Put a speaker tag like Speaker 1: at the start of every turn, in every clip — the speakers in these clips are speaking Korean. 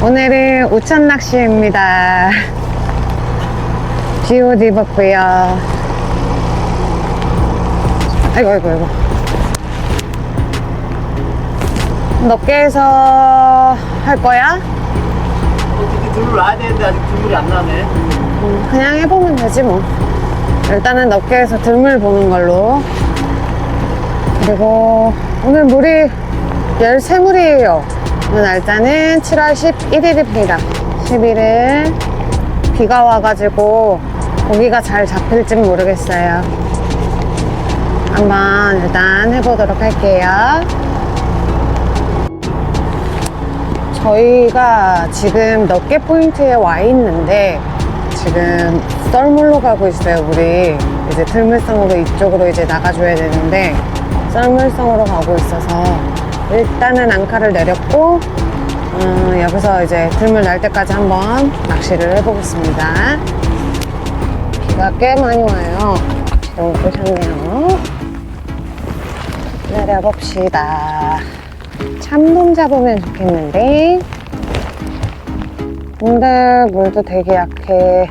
Speaker 1: 오늘은 우천 낚시입니다. 비옷 입었고요. 아이고, 아이고, 아이고. 넓게 해서 할 거야?
Speaker 2: 어떻게 들물 놔야 되는데 아직 들물이 안 나네.
Speaker 1: 음, 그냥 해보면 되지 뭐. 일단은 넓게 해서 들물 보는 걸로. 그리고 오늘 물이 13물이에요. 오늘 날짜는 7월 11일입니다. 11일. 비가 와가지고 고기가 잘 잡힐진 모르겠어요. 한번 일단 해보도록 할게요. 저희가 지금 넉개 포인트에 와 있는데 지금 썰물로 가고 있어요 우리 이제 들물성으로 이쪽으로 이제 나가줘야 되는데 썰물성으로 가고 있어서 일단은 앙카를 내렸고 음, 여기서 이제 들물 날 때까지 한번 낚시를 해보겠습니다. 비가 꽤 많이 와요. 너무 오셨네요. 내려봅시다. 참돔 잡으면 좋겠는데. 근데 물도 되게 약해.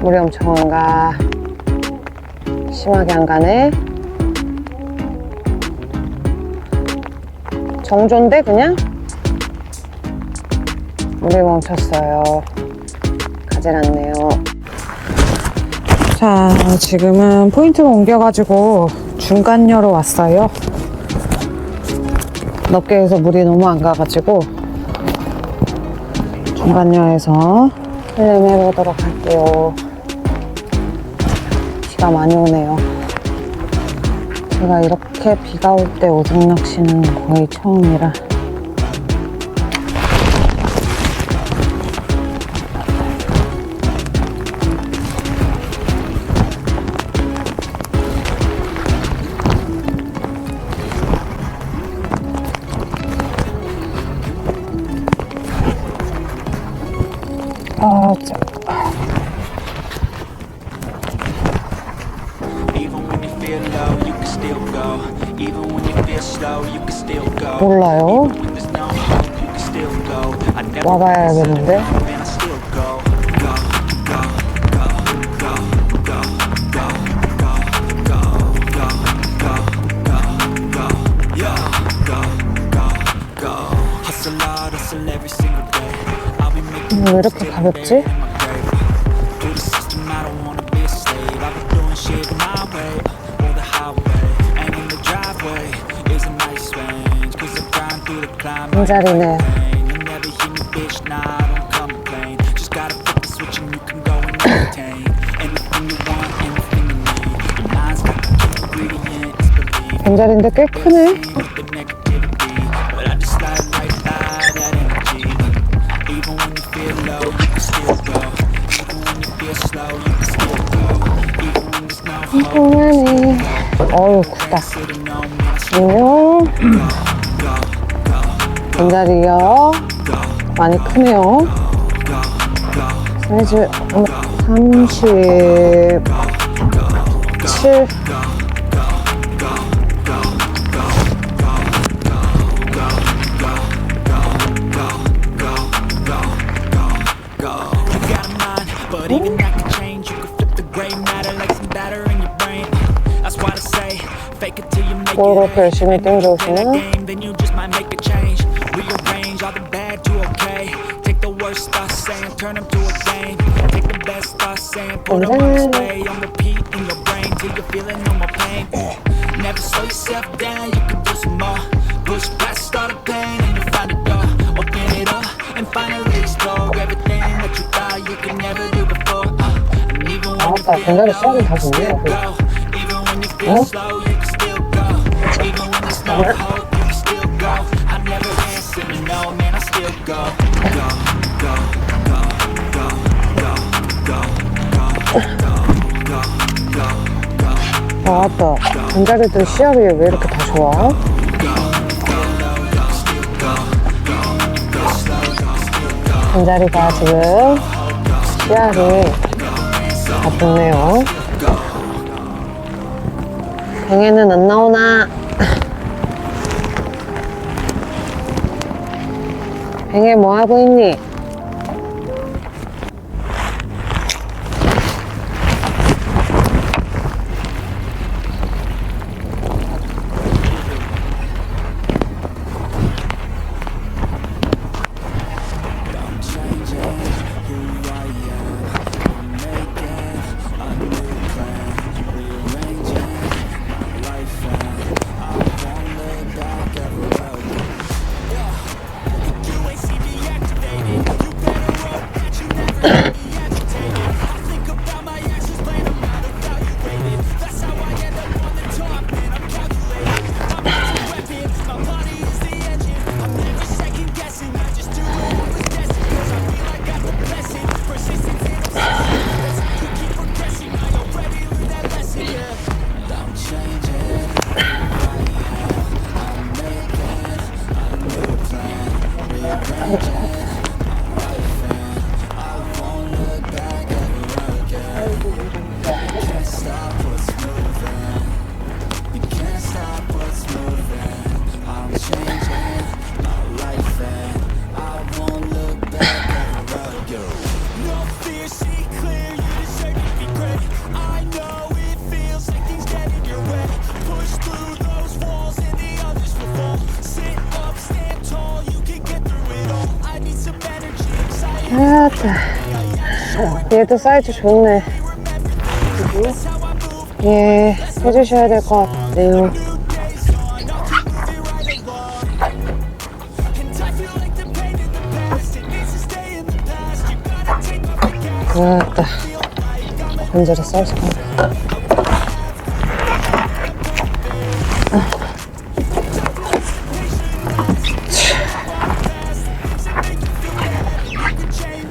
Speaker 1: 물이 엄청 안가 심하게 안 가네 정조인데 그냥 물이 멈췄어요 가질 않네요 자 지금은 포인트를 옮겨가지고 중간여로 왔어요 넓게 해서 물이 너무 안 가가지고 중간여에서 필름 해보도록 할게요. 비가 많이 오네요. 제가 이렇게 비가 올 때 오줌 낚시는 거의 처음이라. 와봐야 되는데 왜 이렇게 가볍지? 이 자리네.
Speaker 3: bitch, nah, I don't complain. Just gotta flip the switch and you can go and obtain anything you want, anything you need. Your mind's got the key ingredient, it's belief.
Speaker 1: 전자레인지 꽤 크네. 궁금하네. 어유 크다. 안녕. 전자리요. 많이 크네요. 사이즈 37 골고루 열심히
Speaker 3: 땡겨주는 to okay. Take the worst thoughts saying, turn them to a game. Take the best thoughts saying, put them on display. I'm repeating your brain till you're feeling no more pain. Uh. Never slow yourself down, you can do some more. Push past all the pain and you find a door. Open it up and finally explore everything that you thought you could never do before. Uh, and even when you feel low, you can still go. Even when you feel slow, you can still go. Even when there's no hope.
Speaker 1: 아, 아따. ben자리들 시합이 왜 이렇게 다 좋아? ben자리가 지금 씨알이 다 좋네요. 병에는 안 나오나?
Speaker 3: 뱅에 뭐 하고 있니?
Speaker 1: fear, see clear, you deserve to be great. I know it feels like things get in your way. Push through those walls and the others will fall. Sit up, stand tall, you can get through it all. I need some energy, anxiety.
Speaker 3: 아따. 얘도 사이즈 좋네. 예, 해주셔야 될 것 같아요. 아따. 관절에 쌀수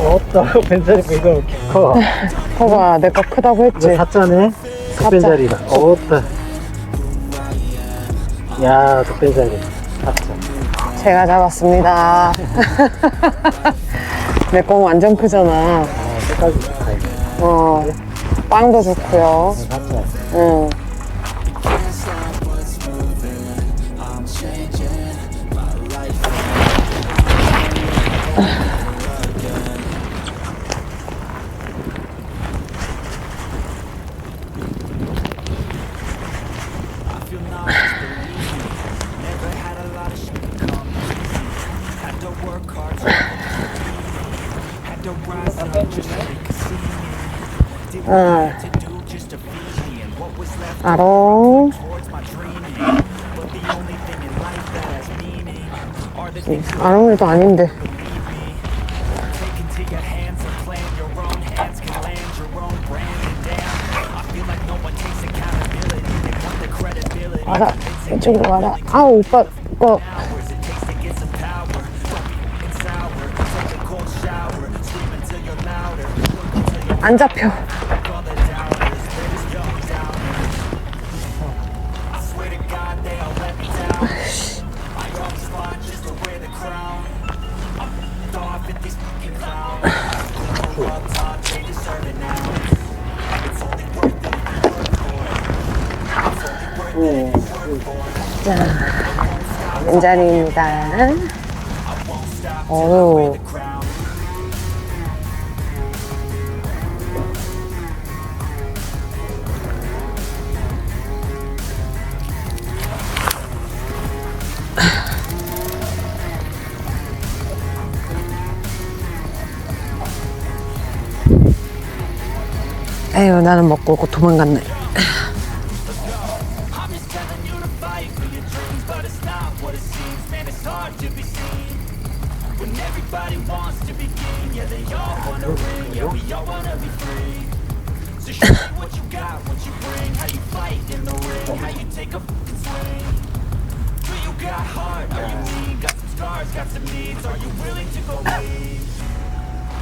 Speaker 2: 어따 벤자리가 이거 이렇게 커.
Speaker 3: 봐봐, 내거 크다고 했지.
Speaker 2: 사짜네? 독벤자리다. 어따. 야, 독벤자리. 사짜.
Speaker 3: 제가 잡았습니다. 내건 완전 크잖아.
Speaker 2: 어, 색깔도 이거.
Speaker 3: 어, 빵도 좋고요.
Speaker 2: 사짜.
Speaker 3: 응.
Speaker 1: They want the credibility.
Speaker 3: 와라. 이쪽으로 와라. 아, 오빠, 이거. 안 잡혀. 자, 왼자리입니다. 어우. 나는 먹고 오고 도망갔네.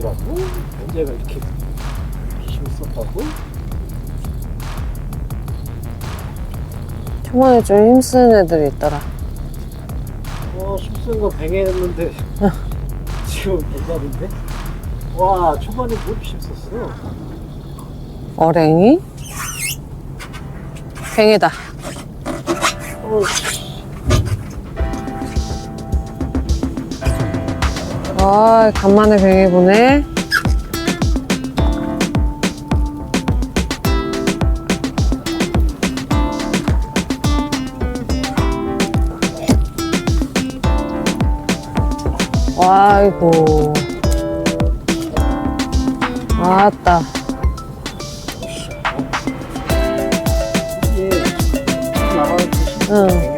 Speaker 3: 다.
Speaker 2: 병자리라고? 언제가 이렇게 힘썼다고?
Speaker 1: 초반에 좀 힘쓰는 애들이 있더라.
Speaker 2: 어, 힘쓴 거 뱅했는데 지금 병자리인데? 와, 초반에 뭘 힘썼어?
Speaker 1: 어랭이? 뱅이다.
Speaker 2: 어,
Speaker 1: 아, 간만에 뱅이 보네. 아이고. 아따.
Speaker 2: 나가는 그
Speaker 1: 응.